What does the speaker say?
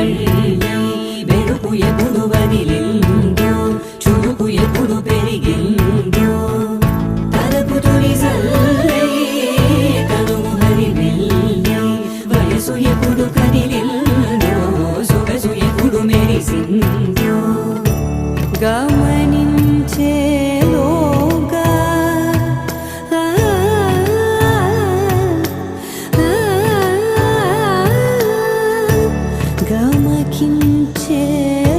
బాల్యం వెలుపు ఎప్పుడు వదిలిందో చురుకు ఎప్పుడు పెరిగిందో తలకు తొలి తనువు హరి వెళ్ళ్యం వయసు ఎప్పుడు కదిలిందో సొగసు ఎప్పుడు మెరిసిందో గమనించే 김치